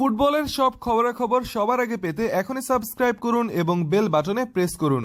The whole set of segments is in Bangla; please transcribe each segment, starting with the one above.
ফুটবলের সব খবরাখবর সবার আগে পেতে এখনই সাবস্ক্রাইব করুন এবং বেল বাটনে প্রেস করুন।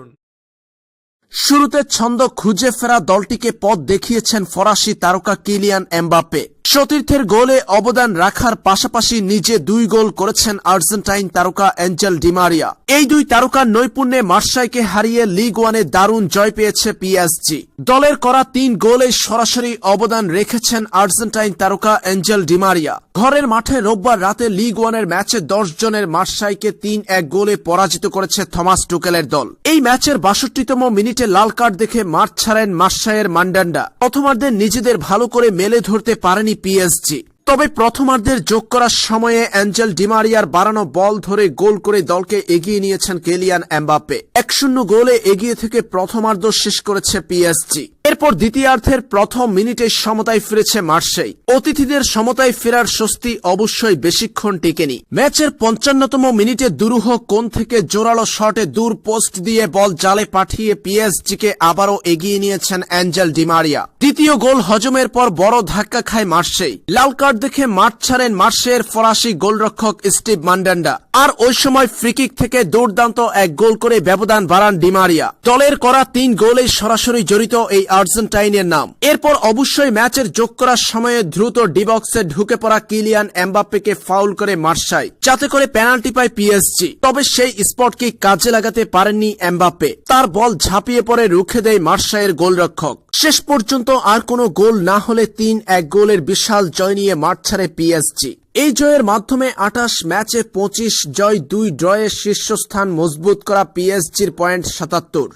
শুরুতে ছন্দ খুঁজে ফেরা দলটিকে পথ দেখিয়েছেন ফরাসি তারকা কিলিয়ান এমবাপে সতীর্থের গোলে অবদান রাখার পাশাপাশি নিজে দুই গোল করেছেন আর্জেন্টাইন তারকা অ্যাঞ্জেল ডিমারিয়া এই দুই তারকার নৈপুণ্যে মার্সাইকে হারিয়ে লিগ ওয়ানে দারুণ জয় পেয়েছে পিএসজি দলের করা তিন গোলে সরাসরি অবদান রেখেছেন আর্জেন্টাইন তারকা অ্যাঞ্জেল ডিমারিয়া ঘরের মাঠে রোববার রাতে লিগ ওয়ানের ম্যাচে দশ জনের মার্সাইকে তিন এক গোলে পরাজিত করেছে থমাস টুকেলের দল। এই ম্যাচের বাষট্টিতম মিনিটে লাল কার্ড দেখে মাঠ ছাড়েন মার্সাইয়ের মান্ডান্ডা। প্রথমার্ধে নিজেদের ভালো করে মেলে ধরতে পারেনি পিএসজি তবে প্রথমার্ধের যোগ করার সময়ে অ্যাঞ্জেল ডিমারিয়ার বাড়ানো বল ধরে গোল করে দলকে এগিয়ে নিয়েছেন কেলিয়ান এমবাপ্পে। এক শূন্য গোলে এগিয়ে থেকে প্রথমার্ধ শেষ করেছে পিএসজি এরপর দ্বিতীয়ার্ধের প্রথম মিনিটে সমতায় ফিরেছে মার্সেই অতিথিদের সমতায় ফেরার স্বস্তি অবশ্যই বেশিক্ষণ টিকেনি। ম্যাচের পঞ্চান্নতম মিনিটে দুরূহ কোণ থেকে জোরালো শটে দূর পোস্ট দিয়ে বল জালে পাঠিয়ে পিএসজিকে আবারও এগিয়ে নিয়েছেন অ্যাঞ্জেল ডিমারিয়া দ্বিতীয় গোল হজমের পর বড় ধাক্কা খায় মার্সেই লাল কার্ড দেখে মাঠ ছাড়েন মার্সের ফরাসি গোলরক্ষক স্টিভ মান্ডান্ডা। আর ওই সময় ফ্রিকিক থেকে দুর্দান্ত এক গোল করে ব্যবধান বাড়ান ডিমারিয়া দলের করা তিন গোলেই সরাসরি জড়িত এই আর্জেন্টাইনের নাম। এরপর অবশ্যই ম্যাচের যোগ করার সময়ে দ্রুত ডিবক্সে ঢুকে পড়া কিলিয়ান এমবাপ্পেকে ফাউল করে মার্সাই যাতে করে পেনাল্টি পায় পিএসজি তবে সেই স্পটকে কাজে লাগাতে পারেননি এমবাপ্পে। তার বল ঝাঁপিয়ে পড়ে, রুখে দেয় মার্সাইয়ের গোলরক্ষক। শেষ পর্যন্ত আর কোনো গোল না হলে তিন এক গোলের বিশাল জয় নিয়ে মাঠ ছাড়ে পিএসজি এই জয়ের মাধ্যমে আটাশ ম্যাচে পঁচিশ জয়, দুই ড্রয়ে শীর্ষস্থান মজবুত করা পিএসজির পয়েন্ট সাতাত্তর।